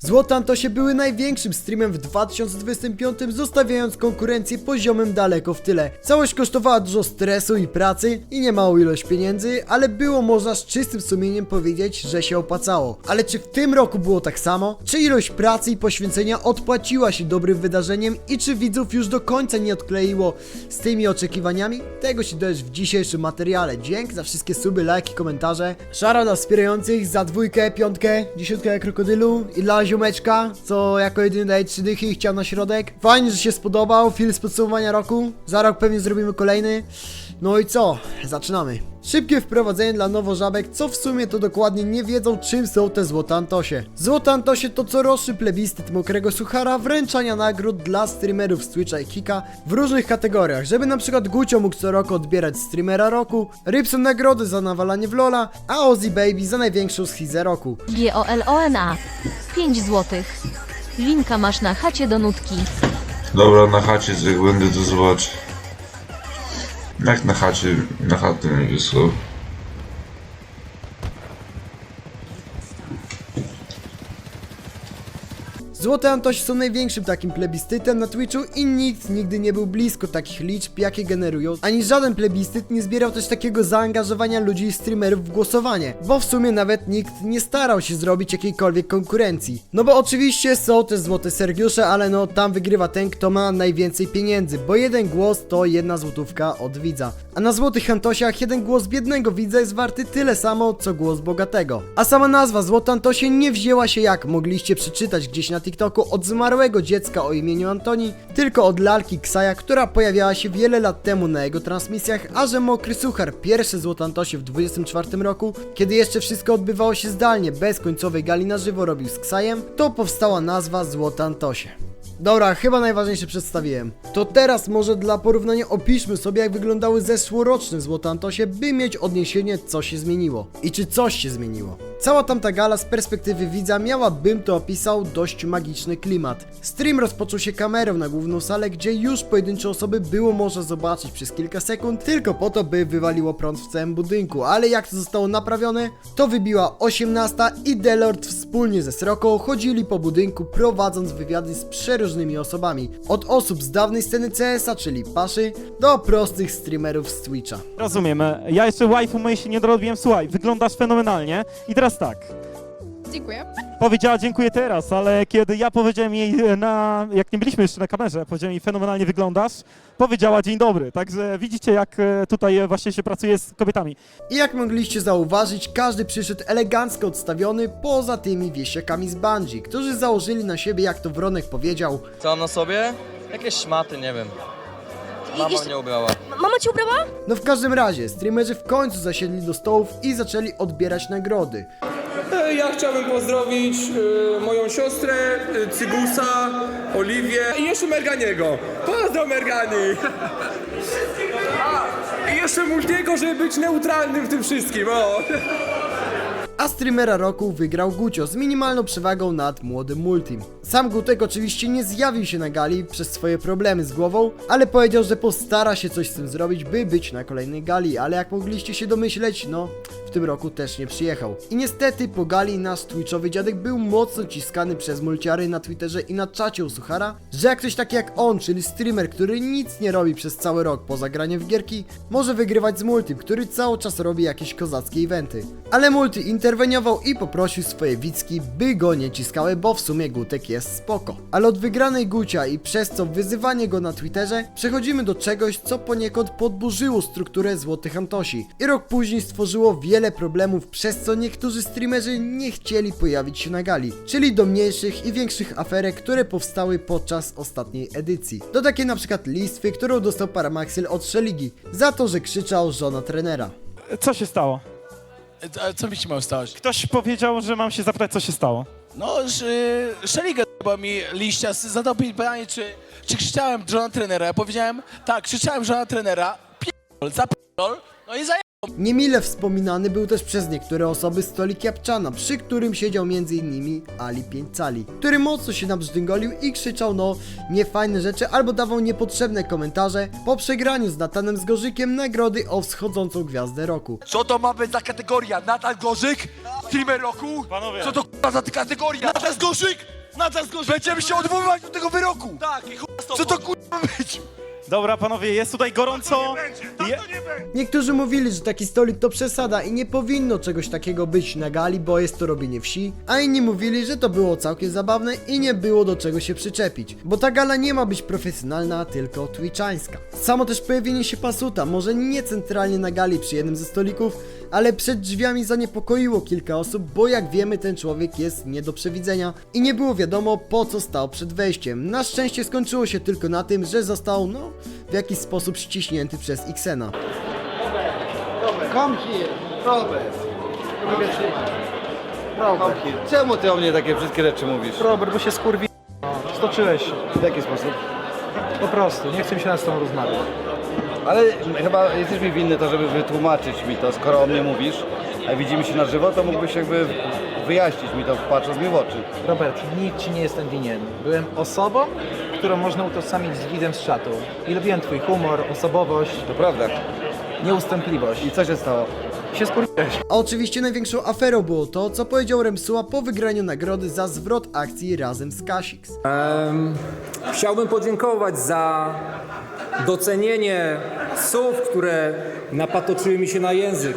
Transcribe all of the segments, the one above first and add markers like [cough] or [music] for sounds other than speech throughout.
Złotan to się były największym streamem w 2025, zostawiając konkurencję poziomem daleko w tyle. Całość kosztowała dużo stresu i pracy i niemałą ilość pieniędzy, ale było można z czystym sumieniem powiedzieć, że się opłacało. Ale czy w tym roku było tak samo? Czy ilość pracy i poświęcenia odpłaciła się dobrym wydarzeniem i czy widzów już do końca nie odkleiło z tymi oczekiwaniami? Tego się dowiesz w dzisiejszym materiale. Dzięki za wszystkie suby, lajki, komentarze. Szara dla wspierających za dwójkę, piątkę, dziesiątkę krokodylu i dla ziomeczka, co jako jedyny daje trzy dychy i chciał na środek. Fajnie, że się spodobał. Film z podsumowania roku. Za rok pewnie zrobimy kolejny. No i co? Zaczynamy. Szybkie wprowadzenie dla nowożabek, co w sumie to dokładnie nie wiedzą czym są te złote Antosie. Złote Antosie to coroczny plebiscyt mokrego suchara wręczania nagród dla streamerów z Twitcha i Kika w różnych kategoriach, żeby na przykład Gucio mógł co roku odbierać streamera roku, Rybson nagrody za nawalanie w Lola, a Ozzy Baby za największą schizę roku. G-O-L-O-N-A 5 złotych. Linka masz na chacie do nutki. Dobra, na chacie jak będę to zobaczyć. Jak na chacie, na chatę mi Złote Antosi są największym takim plebiscytem na Twitchu i nikt nigdy nie był blisko takich liczb, jakie generują, ani żaden plebiscyt nie zbierał też takiego zaangażowania ludzi i streamerów w głosowanie, bo w sumie nawet nikt nie starał się zrobić jakiejkolwiek konkurencji. No bo oczywiście są też złote Sergiusze, ale no tam wygrywa ten, kto ma najwięcej pieniędzy, bo jeden głos to jedna złotówka od widza. A na złotych Antosiach jeden głos biednego widza jest warty tyle samo, co głos bogatego. A sama nazwa Złote Antosie nie wzięła się jak mogliście przeczytać gdzieś na TikToku od zmarłego dziecka o imieniu Antoni, tylko od lalki Ksaja, która pojawiała się wiele lat temu na jego transmisjach, a że Mokry Suchar pierwsze Złote Antosie w 24 roku, kiedy jeszcze wszystko odbywało się zdalnie, bez końcowej gali na żywo robił z Ksajem, to powstała nazwa Złote Antosie. Dobra, chyba najważniejsze przedstawiłem. To teraz może dla porównania opiszmy sobie jak wyglądały zeszłoroczne Złote Antosie, by mieć odniesienie co się zmieniło. I czy coś się zmieniło. Cała tamta gala z perspektywy widza miała, bym to opisał, dość magiczny klimat. Stream rozpoczął się kamerą na główną salę, gdzie już pojedyncze osoby było można zobaczyć przez kilka sekund, tylko po to, by wywaliło prąd w całym budynku, ale jak to zostało naprawione, to wybiła 18 i Delord wspólnie ze Sroką chodzili po budynku prowadząc wywiady z przeróżnymi osobami. Od osób z dawnej sceny CS-a, czyli Paszy, do prostych streamerów z Twitcha. Rozumiem. Ja jeszcze waifu mojej się nie dorobiłem. Słuchaj, wyglądasz fenomenalnie. I teraz tak. Dziękuję. Powiedziała dziękuję teraz, ale kiedy ja powiedziałem jej e, na, jak nie byliśmy jeszcze na kamerze, powiedziałem jej fenomenalnie wyglądasz, powiedziała dzień dobry. Także widzicie jak e, tutaj e, właśnie się pracuje z kobietami. I jak mogliście zauważyć, każdy przyszedł elegancko odstawiony poza tymi wiesiakami z Bungie, którzy założyli na siebie, jak to Wronek powiedział, Co mam na sobie? Jakieś szmaty, nie wiem. Mama jeszcze- mnie ubrała. Mama cię ubrała? No w każdym razie, streamerzy w końcu zasiedli do stołów i zaczęli odbierać nagrody. E, Ja chciałbym pozdrowić e, moją siostrę, e, Cygusa, Oliwię i jeszcze Merganiego. Pozdro Mergani! A, [laughs] I jeszcze Multiego, żeby być neutralnym w tym wszystkim, o! Streamera roku wygrał Gucio z minimalną przewagą nad młodym Multim. Sam Gutek oczywiście nie zjawił się na gali przez swoje problemy z głową, ale powiedział, że postara się coś z tym zrobić, by być na kolejnej gali, ale jak mogliście się domyśleć, no w tym roku też nie przyjechał. I niestety po gali nasz twitchowy dziadek był mocno ciskany przez mulciary na Twitterze i na czacie u Suchara, że jak ktoś taki jak on, czyli streamer, który nic nie robi przez cały rok poza graniem w gierki, może wygrywać z Multim, który cały czas robi jakieś kozackie eventy. Ale Multi interweniował i poprosił swoje widzki, by go nie ciskały, bo w sumie Gutek jest spoko. Ale od wygranej Gucia i przez co wyzywanie go na Twitterze, przechodzimy do czegoś, co poniekąd podburzyło strukturę Złotych Antosi. I rok później stworzyło wiele problemów, przez co niektórzy streamerzy nie chcieli pojawić się na gali, czyli do mniejszych i większych aferek, które powstały podczas ostatniej edycji. Do takiej na przykład listwy, którą dostał Paramaxil od Szeligi, za to, że krzyczał żona trenera. Co się stało? A co mi się mało stać? Ktoś powiedział, że mam się zapytać, co się stało. No, Szeliga bo mi liścia z- zadał mi pytanie, czy, czy krzyczałem żona trenera. Ja powiedziałem, tak, krzyczałem żona trenera, pierdol, zapierdol, no i zaję... Niemile wspominany był też przez niektóre osoby stolik Japczana, przy którym siedział m.in. Ali Pięcali, który mocno się nabrzdęgolił i krzyczał no niefajne rzeczy albo dawał niepotrzebne komentarze po przegraniu z Natanem Zgorzykiem nagrody o wschodzącą gwiazdę roku. Co to ma być za kategoria? Natal Gorzyk? streamer roku? Panowie. Co to k***a za kategoria? Natal Zgorzyk! Natal Zgorzyk! Będziemy się odwoływać do tego wyroku! Tak, i chuj Co to k***a ma być? Dobra, panowie, jest tutaj gorąco. Je... Niektórzy mówili, że taki stolik to przesada i nie powinno czegoś takiego być na gali, bo jest to robienie wsi, a inni mówili, że to było całkiem zabawne i nie było do czego się przyczepić, bo ta gala nie ma być profesjonalna, tylko twitchańska. Samo też pojawienie się pasuta, może nie centralnie na gali przy jednym ze stolików, ale przed drzwiami zaniepokoiło kilka osób, bo jak wiemy ten człowiek jest nie do przewidzenia i nie było wiadomo po co stał przed wejściem. Na szczęście skończyło się tylko na tym, że został no w jakiś sposób ściśnięty przez Xena. Come here, Robert. Robert. Czemu ty o mnie takie wszystkie rzeczy mówisz? Robert, bo się skurwi... No, stoczyłeś się. W jaki sposób? Po prostu, nie chcę mi się z tobą rozmawiać. Ale chyba jesteś mi winny to, żeby wytłumaczyć mi to, skoro o mnie mówisz, a widzimy się na żywo, to mógłbyś jakby wyjaśnić mi to, patrząc mi w oczy. Robert, nic ci nie jestem winien. Byłem osobą, którą można utożsamić z widzem z czatu. I lubiłem twój humor, osobowość, To prawda. nieustępliwość. I co się stało? się skurwiłeś. A oczywiście największą aferą było to, co powiedział Remsuła po wygraniu nagrody za zwrot akcji razem z Kasix. Chciałbym podziękować za docenienie słów, które napatoczyły mi się na język.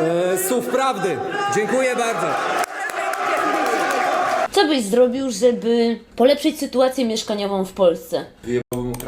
E, słów prawdy. Dziękuję bardzo. Co byś zrobił, żeby polepszyć sytuację mieszkaniową w Polsce?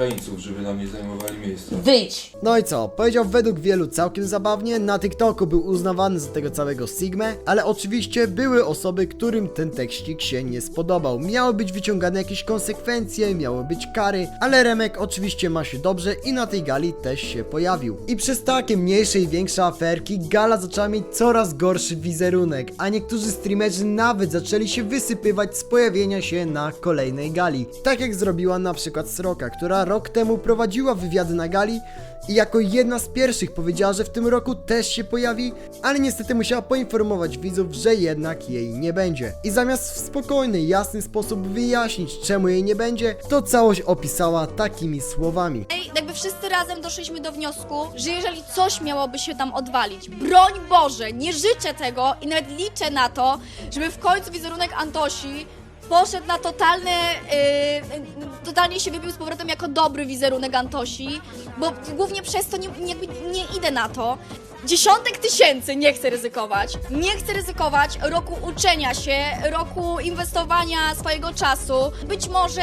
Ukraińców, żeby nam nie zajmowali miejsca. Wyjdź! No i co? Powiedział według wielu całkiem zabawnie, na TikToku był uznawany za tego całego Sigmę, ale oczywiście były osoby, którym ten tekścik się nie spodobał. Miały być wyciągane jakieś konsekwencje, miały być kary, ale Remek oczywiście ma się dobrze i na tej gali też się pojawił. I przez takie mniejsze i większe aferki gala zaczęła mieć coraz gorszy wizerunek, a niektórzy streamerzy nawet zaczęli się wysypywać z pojawienia się na kolejnej gali. Tak jak zrobiła na przykład Sroka, która rok temu prowadziła wywiady na gali i jako jedna z pierwszych powiedziała, że w tym roku też się pojawi, ale niestety musiała poinformować widzów, że jednak jej nie będzie. I zamiast w spokojny, jasny sposób wyjaśnić, czemu jej nie będzie, to całość opisała takimi słowami. Ej, jakby wszyscy razem doszliśmy do wniosku, że jeżeli coś miałoby się tam odwalić, broń Boże, nie życzę tego i nawet liczę na to, żeby w końcu wizerunek Antosi poszedł na totalne, yy, totalnie się wybił z powrotem jako dobry wizerunek Antosi, bo głównie przez to nie, nie, nie idę na to. Dziesiątek tysięcy nie chcę ryzykować. Nie chcę ryzykować roku uczenia się, roku inwestowania swojego czasu. Być może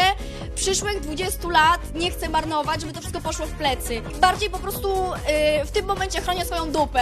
przyszłych 20 lat nie chcę marnować, żeby to wszystko poszło w plecy. Bardziej po prostu y, w tym momencie chronię swoją dupę,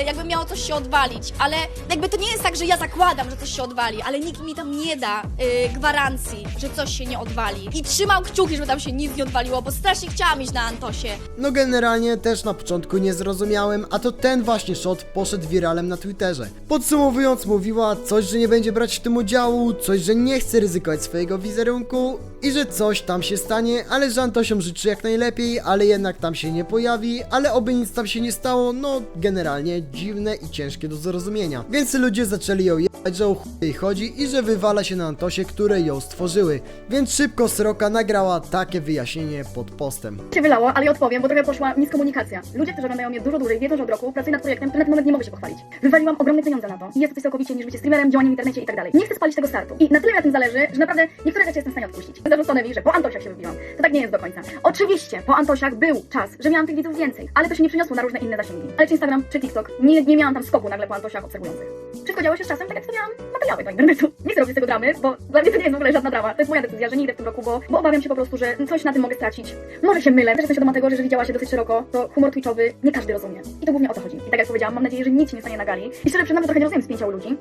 y, jakby miało coś się odwalić. Ale jakby to nie jest tak, że ja zakładam, że coś się odwali, ale nikt mi tam nie da y, gwarancji, że coś się nie odwali. I trzymał kciuki, żeby tam się nic nie odwaliło, bo strasznie chciałam iść na Antosie. No generalnie też na początku nie zrozumiałem, a to ten właśnie shot poszedł wiralem na Twitterze. Podsumowując mówiła coś, że nie będzie brać w tym udziału, coś, że nie chce ryzykować swojego wizerunku i że coś tam się stanie, ale że Antosiom życzy jak najlepiej, ale jednak tam się nie pojawi, ale oby nic tam się nie stało, no generalnie dziwne i ciężkie do zrozumienia. Więc ludzie zaczęli ją jebać, że o jej chodzi i że wywala się na Antosie, które ją stworzyły. Więc szybko Sroka nagrała takie wyjaśnienie pod postem. się wylało, ale ja odpowiem, bo trochę poszła miskomunikacja. Ludzie, którzy oglądają mnie dużo dłużej, wiedzą, że od roku pracuję nad projektem, na ten moment nie mogę się pochwalić. Wywaliłam ogromne pieniądze na to i jest całkowicie niż bycie streamerem, działaniem w internecie i tak dalej. Nie chcę spalić tego startu. I na tyle mi na tym zależy, że naprawdę niektóre rzeczy jestem w stanie odpuścić. Zarzucono mi, że po Antosiach się wybiłam. To tak nie jest do końca. Oczywiście, po Antosiach był czas, że miałam tych widzów więcej, ale to się nie przyniosło na różne inne zasięgi. Ale czy Instagram, czy TikTok, nie, nie miałam tam skoku nagle po Antosiach obserwujących. Wszystko działo się z czasem, tak jak stawiałam materiały do internetu. Nie chcę robić z tego dramy, bo dla mnie to nie jest w ogóle żadna drama. To jest moja decyzja, że nie idę w tym roku, bo, bo obawiam się po prostu, że coś na tym mogę stracić. Może się mylę, też jestem świadoma tego, że jeżeli działa się dosyć szeroko, to humor twitchowy nie każdy rozumie. I to głównie o to I tak jak powiedziałam, mam nadzieję, że nic się nie stanie na gali. I szczerze przyznam, że trochę nie rozumiem spięcia u ludzi.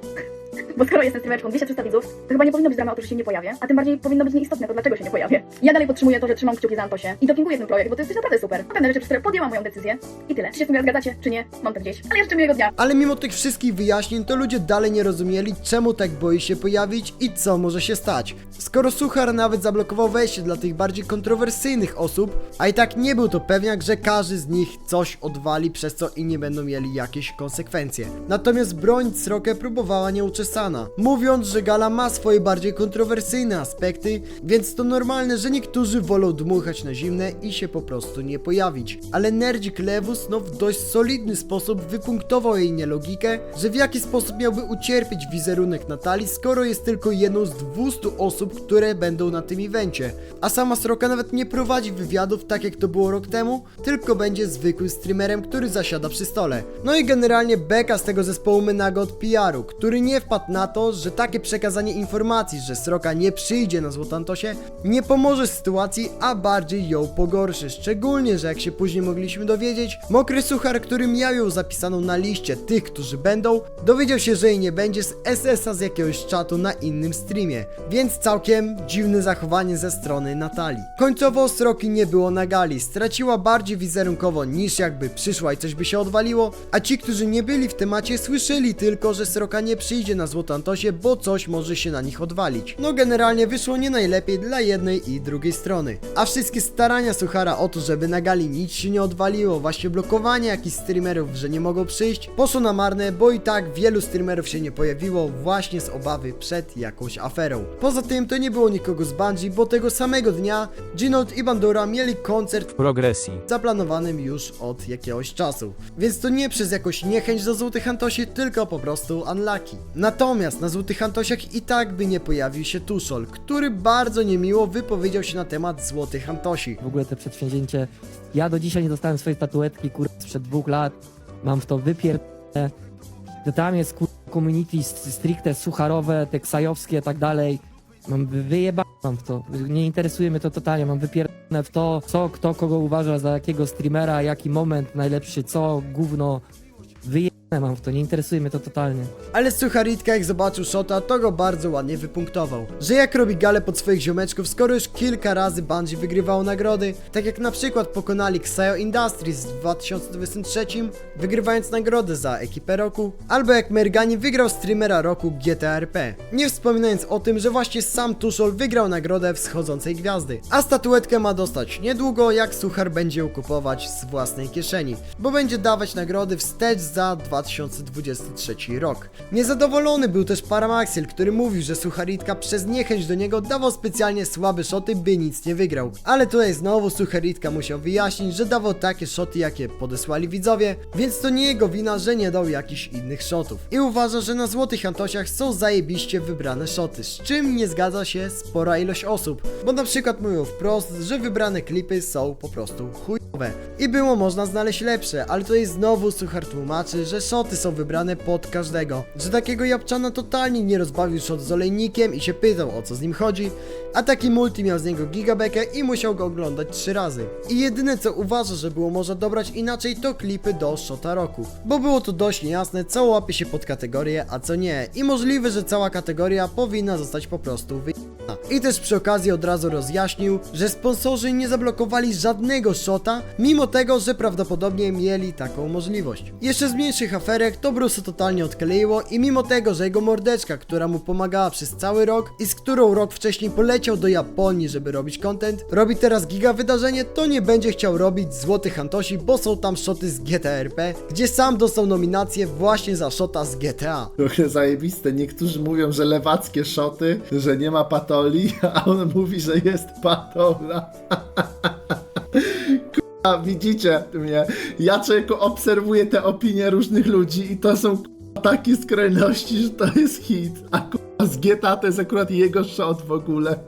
Bo skoro jestem streamerką 200-300 widzów, to chyba nie powinno być drama o to, że się nie pojawię, a tym bardziej powinno być nieistotne to, dlaczego się nie pojawię. Ja dalej podtrzymuję to, że trzymam kciuki za Antosię i dopinguję ten projekt, bo to jest coś naprawdę super. A pewne rzeczy, przez które podjęłam moją decyzję i tyle. Czy się z tym zgadzacie, czy nie, mam to gdzieś. Ale życzę miłego dnia. Ale mimo tych wszystkich wyjaśnień, to ludzie dalej nie rozumieli, czemu tak boi się pojawić i co może się stać. Skoro Suchar nawet zablokował wejście dla tych bardziej kontrowersyjnych osób, a i tak nie był to pewniak, że każdy z nich coś odwali, przez co inni będą mieli jakieś konsekwencje. Natomiast broń Srokę próbowała nie uczestniczyć rozczesana, mówiąc, że gala ma swoje bardziej kontrowersyjne aspekty, więc to normalne, że niektórzy wolą dmuchać na zimne i się po prostu nie pojawić. Ale nerdzik Lewus no w dość solidny sposób wypunktował jej nielogikę, że w jaki sposób miałby ucierpieć wizerunek Natalii, skoro jest tylko jedną z 200 osób, które będą na tym evencie. A sama Sroka nawet nie prowadzi wywiadów tak jak to było rok temu, tylko będzie zwykłym streamerem, który zasiada przy stole. No i generalnie beka z tego zespołu Menago od PR-u, który nie wpadł na to, że takie przekazanie informacji, że Sroka nie przyjdzie na Złotantosie, nie pomoże sytuacji, a bardziej ją pogorszy. Szczególnie, że jak się później mogliśmy dowiedzieć, Mokry Suchar, który miał ją zapisaną na liście tych, którzy będą, dowiedział się, że jej nie będzie z SS-a z jakiegoś czatu na innym streamie. Więc całkiem dziwne zachowanie ze strony Natalii. Końcowo Sroki nie było na gali, straciła bardziej wizerunkowo niż jakby przyszła i coś by się odwaliło, a ci, którzy nie byli w temacie słyszeli tylko, że Sroka nie przyjdzie na Złotantosie, bo coś może się na nich odwalić. No generalnie wyszło nie najlepiej dla jednej i drugiej strony. A wszystkie starania Suchara o to, żeby na gali nic się nie odwaliło, właśnie blokowanie jakichś streamerów, że nie mogą przyjść, poszło na marne, bo i tak wielu streamerów się nie pojawiło właśnie z obawy przed jakąś aferą. Poza tym to nie było nikogo z Bungie, bo tego samego dnia Ginold i Bandura mieli koncert Progresji. zaplanowanym już od jakiegoś czasu. Więc to nie przez jakąś niechęć do Złotych Antosi, tylko po prostu unlucky. Natomiast na Złotych Antosiach i tak by nie pojawił się Tuszol, który bardzo niemiło wypowiedział się na temat Złotych Antosi. W ogóle te przedsięwzięcie. Ja do dzisiaj nie dostałem swojej statuetki, kur... sprzed dwóch lat. Mam w to wypierdolone. To Tam jest kur... community stricte sucharowe, te ksajowskie, tak dalej. Mam wy- wyjeba... mam w to. Nie interesuje mnie to totalnie. Mam wypierdolone w to, co, kto kogo uważa za jakiego streamera, jaki moment najlepszy, co, gówno. Wyjebane mam w to, nie interesuje mnie to totalnie. Ale Sucharitka jak zobaczył Shota, to go bardzo ładnie wypunktował. Że jak robi gale pod swoich ziomeczków, skoro już kilka razy Bungie wygrywało nagrody, tak jak na przykład pokonali Xayo Industries w 2023, wygrywając nagrodę za ekipę roku, albo jak Mergani wygrał streamera roku GTRP. Nie wspominając o tym, że właśnie sam Tuszol wygrał nagrodę wschodzącej gwiazdy. A statuetkę ma dostać niedługo, jak Suchar będzie ją kupować z własnej kieszeni, bo będzie dawać nagrody wstecz za 2023 rok. Niezadowolony był też Paramaxiel, który mówił, że Sucharitka przez niechęć do niego dawał specjalnie słabe szoty, by nic nie wygrał. Ale tutaj znowu Sucharitka musiał wyjaśnić, że dawał takie szoty, jakie podesłali widzowie, więc to nie jego wina, że nie dał jakichś innych szotów. I uważa, że na Złotych Antosiach są zajebiście wybrane szoty, z czym nie zgadza się spora ilość osób, bo na przykład mówią wprost, że wybrane klipy są po prostu chujowe. I było można znaleźć lepsze, ale tutaj znowu Suchar tłumaczy, że szoty są wybrane pod każdego, że takiego Japczana totalnie nie rozbawił shot z olejnikiem i się pytał o co z nim chodzi, a taki multi miał z niego gigabekę i musiał go oglądać trzy razy. I jedyne co uważa, że było można dobrać inaczej to klipy do shota roku, bo było to dość niejasne co łapie się pod kategorię, a co nie i możliwe, że cała kategoria powinna zostać po prostu wy... I też przy okazji od razu rozjaśnił, że sponsorzy nie zablokowali żadnego shota, mimo tego, że prawdopodobnie mieli taką możliwość. Jeszcze z mniejszych aferek to Bruce totalnie odkleiło i mimo tego, że jego mordeczka, która mu pomagała przez cały rok i z którą rok wcześniej poleciał do Japonii, żeby robić content, robi teraz giga wydarzenie, to nie będzie chciał robić złotych Antosi, bo są tam shoty z GTRP, gdzie sam dostał nominację właśnie za shota z GTA. Trochę zajebiste. Niektórzy mówią, że lewackie szoty, że nie ma patoli, [laughs] a on mówi, że jest patola. [laughs] Kurwa, widzicie mnie. Ja człowieku obserwuję te opinie różnych ludzi i to są takie skrajności, że to jest hit. A z GTA to jest akurat jego shot w ogóle. [laughs]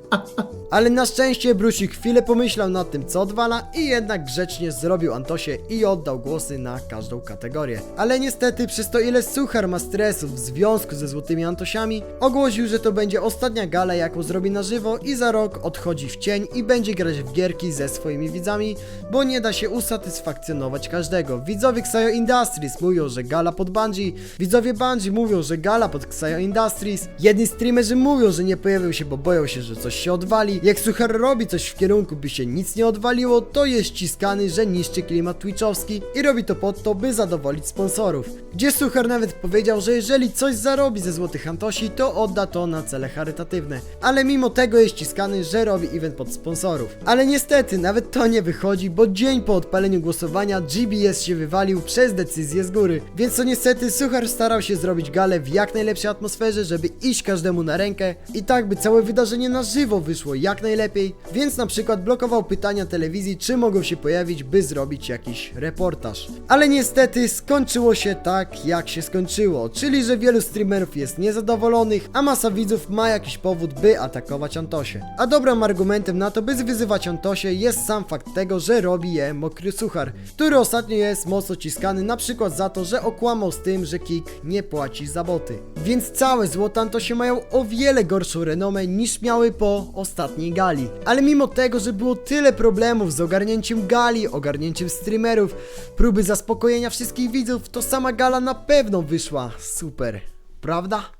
Ale na szczęście Brusik chwilę pomyślał nad tym, co odwala i jednak grzecznie zrobił Antosie i oddał głosy na każdą kategorię. Ale niestety przez to ile Suchar ma stresów w związku ze Złotymi Antosiami, ogłosił, że to będzie ostatnia gala jaką zrobi na żywo i za rok odchodzi w cień i będzie grać w gierki ze swoimi widzami, bo nie da się usatysfakcjonować każdego. Widzowie Xayo Industries mówią, że gala pod Bungie, widzowie Bungie mówią, że gala pod Xayo Industries, jedni Inni streamerzy mówią, że nie pojawią się, bo boją się, że coś się odwali. Jak Suchar robi coś w kierunku, by się nic nie odwaliło, to jest ściskany, że niszczy klimat twitchowski i robi to po to, by zadowolić sponsorów. Gdzie Suchar nawet powiedział, że jeżeli coś zarobi ze złotych Antosi, to odda to na cele charytatywne. Ale mimo tego jest ściskany, że robi event pod sponsorów. Ale niestety, nawet to nie wychodzi, bo dzień po odpaleniu głosowania GBS się wywalił przez decyzję z góry. Więc to niestety Suchar starał się zrobić galę w jak najlepszej atmosferze, żeby iść każdemu na rękę i tak by całe wydarzenie na żywo wyszło jak najlepiej, więc na przykład blokował pytania telewizji, czy mogą się pojawić, by zrobić jakiś reportaż. Ale niestety skończyło się tak, jak się skończyło, czyli że wielu streamerów jest niezadowolonych, a masa widzów ma jakiś powód, by atakować Antosie. A dobrym argumentem na to, by wyzywać Antosie jest sam fakt tego, że robi je mokry suchar, który ostatnio jest mocno ciskany na przykład za to, że okłamał z tym, że Kik nie płaci za boty. Więc całe złote Antosie mają o wiele gorszą renomę niż miały po ostatniej gali. Ale mimo tego, że było tyle problemów z ogarnięciem gali, ogarnięciem streamerów, próby zaspokojenia wszystkich widzów, to sama gala na pewno wyszła super. Prawda?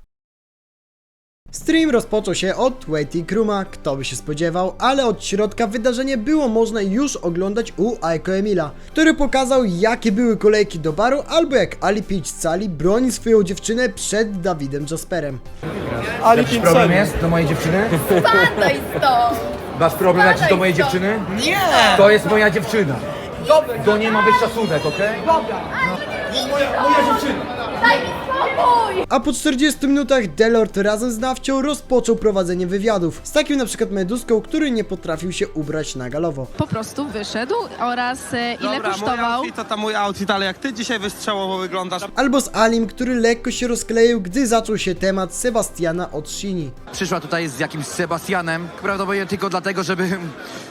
Stream rozpoczął się od Waiting Rooma, kto by się spodziewał, ale od środka wydarzenie było można już oglądać u Aiko Emila, który pokazał jakie były kolejki do baru, albo jak Ali Peach Cali broni swoją dziewczynę przed Dawidem Jasperem. Ali Jakiś problem jest do mojej dziewczyny? Spadaj stąd! Masz problem jakiś do mojej dziewczyny? Nie! To jest moja dziewczyna. Do niej ma być szacunek, okej? Daj mi spokój! A po 40 minutach Delord razem z Nawcią rozpoczął prowadzenie wywiadów, z takim na przykład Meduską, który nie potrafił się ubrać na galowo. po prostu wyszedł oraz e, ile kosztował. to tam mój outfit, ale jak ty dzisiaj wystrzałowo wyglądasz. Albo z Alim, który lekko się rozkleił, gdy zaczął się temat Sebastiana od Shini. Przyszła tutaj z jakimś Sebastianem, prawdopodobnie tylko dlatego, żeby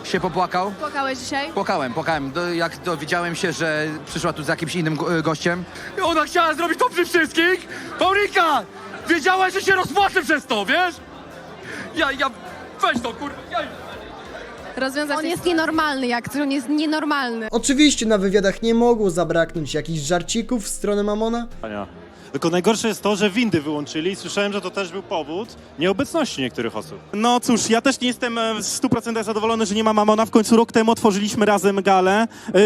się popłakał. Płakałeś dzisiaj? Płakałem, płakałem. Do, jak dowiedziałem się, że przyszła tu z jakimś innym go- gościem. Ona chciała zrobić to przy wszystkich? Paulika! Wiedziałaś, że się rozpłaczę przez to, wiesz? Ja, ja... Weź to, kurwa. Ja... Rozwiązać On jest nienormalny, jak on jest nienormalny. Oczywiście na wywiadach nie mogło zabraknąć jakichś żarcików w stronę Mamona, Tylko najgorsze jest to, że windy wyłączyli i słyszałem, że to też był powód nieobecności niektórych osób. No cóż, ja też nie jestem e, w 100% zadowolony, że nie ma Mamona. W końcu rok temu otworzyliśmy razem galę. E,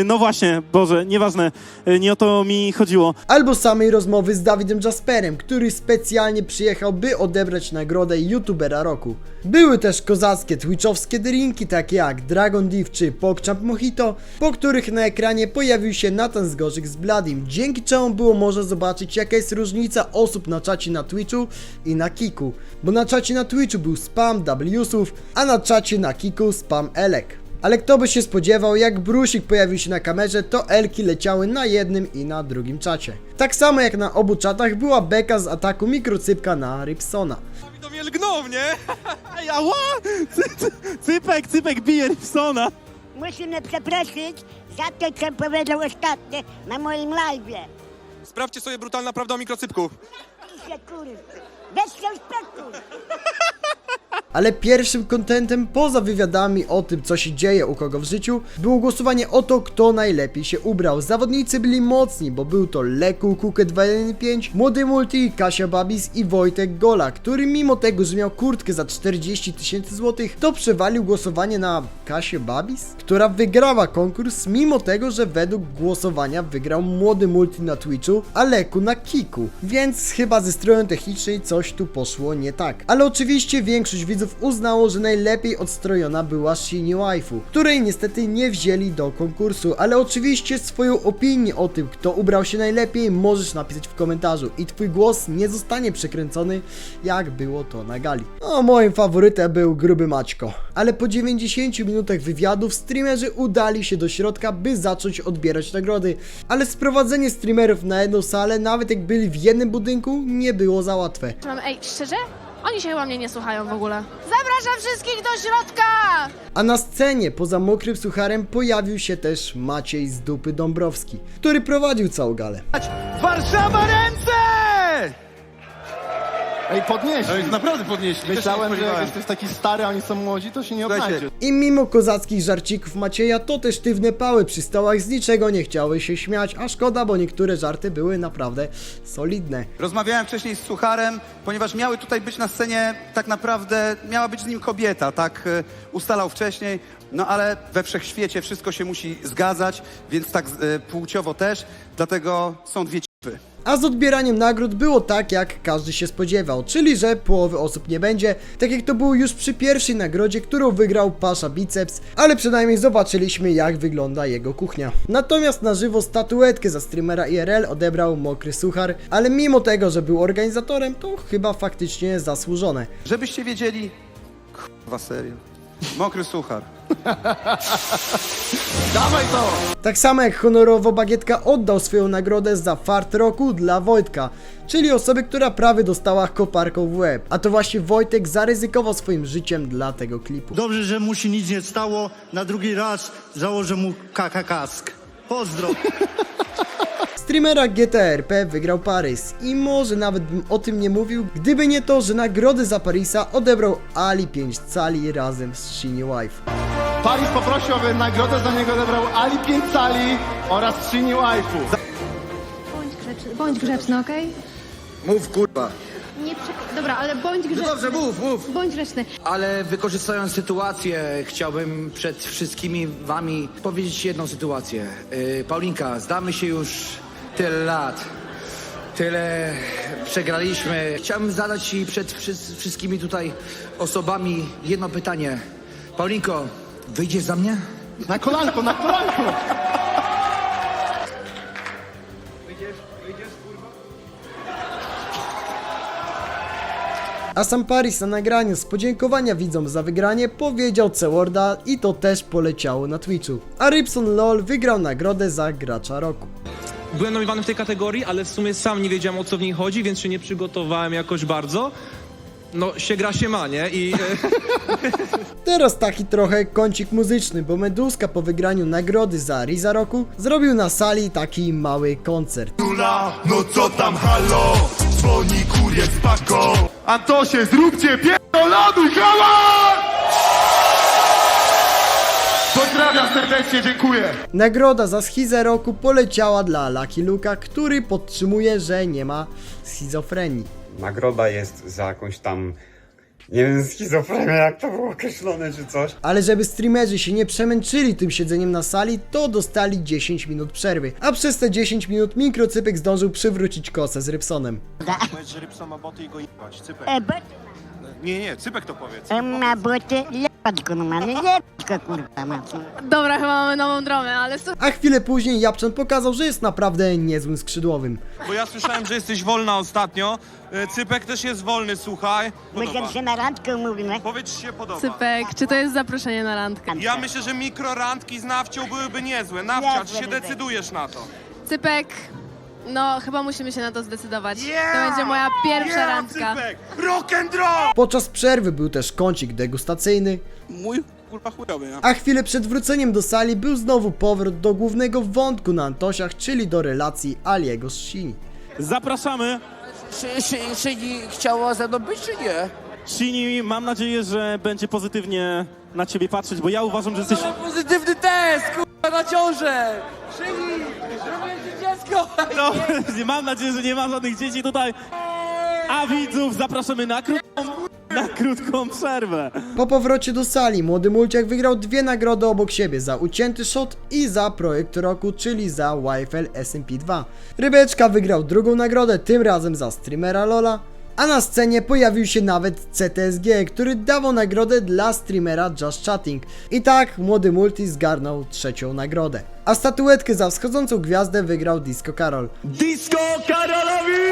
e, No właśnie, Boże, nieważne, nie o to mi chodziło. albo samej rozmowy z Dawidem Jasperem, który specjalnie przyjechał, by odebrać nagrodę youtubera roku. Były też kozackie twitchowskie drinki, takie jak Dragon Div czy PogChamp Mojito, po których na ekranie pojawił się Nathan Zgorzyk z Bladim, dzięki czemu było można zobaczyć jaka jest różnica osób na czacie na Twitchu i na Kiku, bo na czacie na Twitchu był spam Wsów, a na czacie na Kiku spam Elek. Ale kto by się spodziewał, jak Brusik pojawił się na kamerze, to Elki leciały na jednym i na drugim czacie. Tak samo jak na obu czatach była beka z ataku mikrocypka na Ripsona. To mnie lgnął, nie? [laughs] Cy, cy, cypek, cypek bije Ripsona. Musimy przeprosić za to, co powiedział ostatnio na moim live'ie. Sprawdźcie sobie brutalna prawda o mikrocypku. Kurwa. Bez. Ale pierwszym kontentem poza wywiadami o tym, co się dzieje u kogo w życiu, było głosowanie o to, kto najlepiej się ubrał. Zawodnicy byli mocni, bo był to Leku Kuke 215, Młody Multi, Kasia Babis i Wojtek Gola, który mimo tego, że miał kurtkę za 40 tysięcy złotych, to przewalił głosowanie na Kasię Babis, która wygrała konkurs, mimo tego, że według głosowania wygrał Młody Multi na Twitchu, a Leku na Kiku. Więc chyba ze strony technicznej coś tu poszło nie tak. Ale oczywiście większość widzów uznało, że najlepiej odstrojona była Shini Waifu, której niestety nie wzięli do konkursu, ale oczywiście swoją opinię o tym, kto ubrał się najlepiej, możesz napisać w komentarzu i twój głos nie zostanie przekręcony, jak było to na gali. No, moim faworytem był Gruby Maćko, ale po 90 minutach wywiadów streamerzy udali się do środka, by zacząć odbierać nagrody, ale sprowadzenie streamerów na jedną salę, nawet jak byli w jednym budynku, nie było za łatwe. Ej, szczerze? Oni się chyba mnie nie słuchają w ogóle. Zapraszam wszystkich do środka! A na scenie poza mokrym sucharem pojawił się też Maciej z dupy Dąbrowski, który prowadził całą galę. Warszawa ręce! Ej, podnieśli. Ej, naprawdę podnieśli. Myślałem, że jak jesteś taki stary, a oni są młodzi, to się nie odnajdzie. I mimo kozackich żarcików Macieja, to te sztywne pały przy stołach z niczego nie chciały się śmiać, a szkoda, bo niektóre żarty były naprawdę solidne. Rozmawiałem wcześniej z Sucharem, ponieważ miały tutaj być na scenie, tak naprawdę miała być z nim kobieta, tak e, ustalał wcześniej, no ale we wszechświecie wszystko się musi zgadzać, więc tak e, płciowo też, dlatego są dwie cipy. A z odbieraniem nagród było tak, jak każdy się spodziewał, czyli że połowy osób nie będzie, tak jak to było już przy pierwszej nagrodzie, którą wygrał Pasza Biceps, ale przynajmniej zobaczyliśmy jak wygląda jego kuchnia. Natomiast na żywo statuetkę za streamera IRL odebrał Mokry Suchar, ale mimo tego, że był organizatorem, to chyba faktycznie zasłużone. Żebyście wiedzieli, kurwa serio, mokry suchar. [laughs] Dawaj to! Tak samo jak honorowo Bagietka oddał swoją nagrodę za fart roku dla Wojtka, czyli osoby, która prawie dostała koparką w łeb. A to właśnie Wojtek zaryzykował swoim życiem dla tego klipu. Dobrze, że mu się nic nie stało. Na drugi raz założę mu kaka kask. Pozdro. [laughs] Streamera GTRP wygrał Parys i może nawet bym o tym nie mówił, gdyby nie to, że nagrody za Parisa odebrał Ali 5 Cali razem z Shinny Wife. Paris poprosił, aby nagrodę za niego odebrał Ali Pięcali oraz Shinny Waifu. Bądź grzeczny, bądź grzeczny, okej? Mów kurwa. Nie. Dobra, ale bądź grzeczny. dobrze, mów, mów. Bądź grzeczny. Ale wykorzystując sytuację, chciałbym przed wszystkimi wami powiedzieć jedną sytuację. Yy, Paulinka, znamy się już tyle lat. Tyle przegraliśmy. Chciałbym zadać ci przed wszy- wszystkimi tutaj osobami jedno pytanie. Paulinko, wyjdziesz za mnie? Na kolanko, na kolanko! A sam Paris na nagraniu z podziękowania widzom za wygranie powiedział C-Worda i to też poleciało na Twitchu. A Rybson LOL wygrał nagrodę za gracza roku. Byłem nominowany w tej kategorii, ale w sumie sam nie wiedziałem o co w niej chodzi, więc się nie przygotowałem jakoś bardzo. No, się gra się ma, nie? I e, [laughs] Teraz taki trochę kącik muzyczny, bo Meduska po wygraniu nagrody za Riza roku zrobił na sali taki mały koncert. No co tam, halo? Dzwoni kurier z paką. Antosie, zróbcie pierdolony hałas! Pozdrawiam serdecznie, dziękuję. Nagroda za schizę roku poleciała dla Lucky Luka, który podtrzymuje, że nie ma schizofrenii. Nagroda jest za jakąś tam, nie wiem, schizofrenię, jak to było określone czy coś. Ale żeby streamerzy się nie przemęczyli tym siedzeniem na sali, to dostali 10 minut przerwy. A przez te 10 minut mikrocypek zdążył przywrócić kosę z Rybsonem. Powiedz, że Rybson ma boty i go jebać. Cypek. E, bo... Nie, nie, Cypek to powiedz. e, Ma buty, lepać go normalnie, lepać go kurwa. Dobra, chyba mamy nową dramę, ale su- A chwilę później Japczan pokazał, że jest naprawdę niezłym skrzydłowym. Bo ja słyszałem, że jesteś wolna ostatnio. E, Cypek też jest wolny, słuchaj. Będziemy się na randkę umówimy. Powiedz, czy się podoba. Cypek, czy to jest zaproszenie na randkę? Ja myślę, że mikrorandki z nawcią byłyby niezłe. Nawcia, czy Niezłe się by decydujesz na to? Cypek, no chyba musimy się na to zdecydować. To będzie moja pierwsza randka. Rock and roll! Podczas przerwy był też kącik degustacyjny, Mój kurwa chujowy, ja. a chwilę przed wróceniem do sali był znowu powrót do głównego wątku na Antosiach, czyli do relacji Aliego z Shini. Zapraszamy. Szyni chciała ze mną być, czy nie? Shini, mam nadzieję, że będzie pozytywnie na ciebie patrzeć, bo ja uważam, że jesteś... Pozytywny test, kurwa, na ciążę! Szyni, zrobiłem ci No, [laughs] mam nadzieję, że nie ma żadnych dzieci tutaj. A widzów zapraszamy na krótką, na krótką przerwę. Po powrocie do sali młody Mulciak wygrał dwie nagrody obok siebie za ucięty shot i za projekt roku, czyli za YFL SMP2. Rybeczka wygrał drugą nagrodę, tym razem za streamera Lola. A na scenie pojawił się nawet CTSG, który dawał nagrodę dla streamera Just Chatting. I tak młody Multi zgarnął trzecią nagrodę. A statuetkę za wschodzącą gwiazdę wygrał Disco Karol. Disco Karolowi!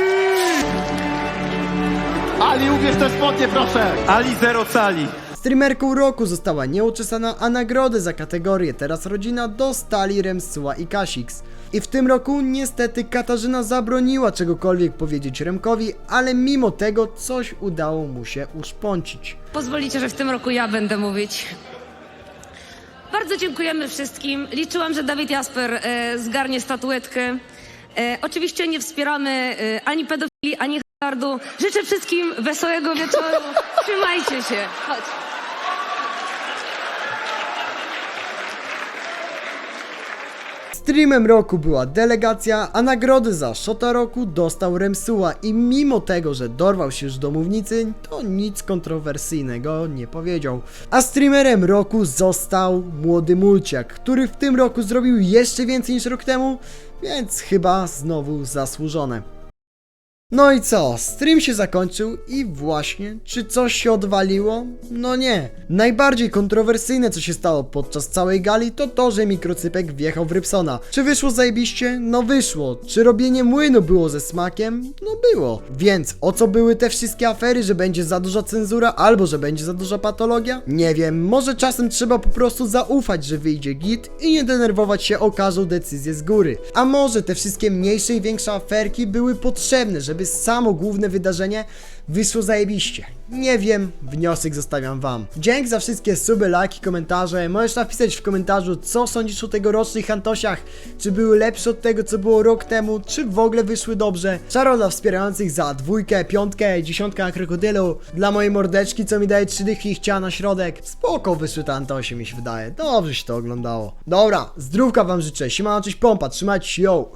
Ali, ubierz te spodnie, proszę! Ali zero cali. Streamerką roku została nieuczesana, a nagrodę za kategorię Teraz Rodzina dostali Remsuła i Kasix. I w tym roku niestety Katarzyna zabroniła czegokolwiek powiedzieć Remkowi, ale mimo tego coś udało mu się uszpącić. Pozwolicie, że w tym roku ja będę mówić. Bardzo dziękujemy wszystkim. Liczyłam, że Dawid Jasper e, zgarnie statuetkę. E, oczywiście nie wspieramy e, ani pedofilii, ani Ardu. Życzę wszystkim wesołego wieczoru. [laughs] Trzymajcie się. Chodź. Streamem roku była delegacja, a nagrody za Shota roku dostał Remsuła i mimo tego, że dorwał się już do mównicy, to nic kontrowersyjnego nie powiedział. A streamerem roku został Młody Mulciak, który w tym roku zrobił jeszcze więcej niż rok temu, więc chyba znowu zasłużone. No i co? Stream się zakończył i właśnie, czy coś się odwaliło? No nie. Najbardziej kontrowersyjne, co się stało podczas całej gali, to to, że mikrocypek wjechał w Rybsona. Czy wyszło zajebiście? No wyszło. Czy robienie młynu było ze smakiem? No było. Więc o co były te wszystkie afery, że będzie za duża cenzura, albo że będzie za duża patologia? Nie wiem, może czasem trzeba po prostu zaufać, że wyjdzie git i nie denerwować się o każdą decyzję z góry. A może te wszystkie mniejsze i większe aferki były potrzebne, żeby samo główne wydarzenie wyszło zajebiście. Nie wiem, wniosek zostawiam wam. Dzięki za wszystkie suby, lajki, komentarze. Możesz napisać w komentarzu, co sądzisz o tegorocznych Antosiach. Czy były lepsze od tego, co było rok temu, czy w ogóle wyszły dobrze. Szaro dla wspierających za dwójkę, piątkę, dziesiątkę na krokodylu. Dla mojej mordeczki, co mi daje trzy dychy i chciała na środek. Spoko wyszły te Antosie, mi się wydaje. Dobrze się to oglądało. Dobra, zdrówka wam życzę. Siemano, cześć pompa, trzymajcie się, yo!